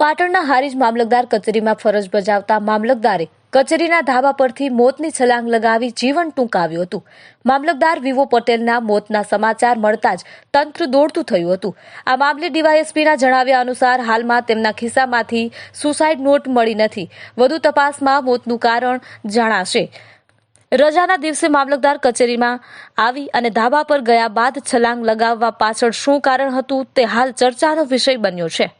પાટણના હારીજ મામલતદાર કચેરીમાં ફરજ બજાવતા મામલતદારે કચેરીના ધાબા પરથી મોતની છલાંગ લગાવી જીવન ટૂંકાવ્યું હતું. મામલતદાર વિવો પટેલના મોતના સમાચાર મળતા જ તંત્ર દોડતું થયું હતું. આ મામલે ડીવાયએસપીના જણાવ્યા અનુસાર હાલમાં તેમના ખિસ્સામાંથી સુસાઇડ નોટ મળી નથી. વધુ તપાસમાં મોતનું કારણ જણાશે. રજાના દિવસે મામલતદાર કચેરીમાં આવી અને ધાબા પર ગયા બાદ છલાંગ લગાવવા પાછળ શું કારણ હતું તે હાલ ચર્ચાનો વિષય બન્યો છે.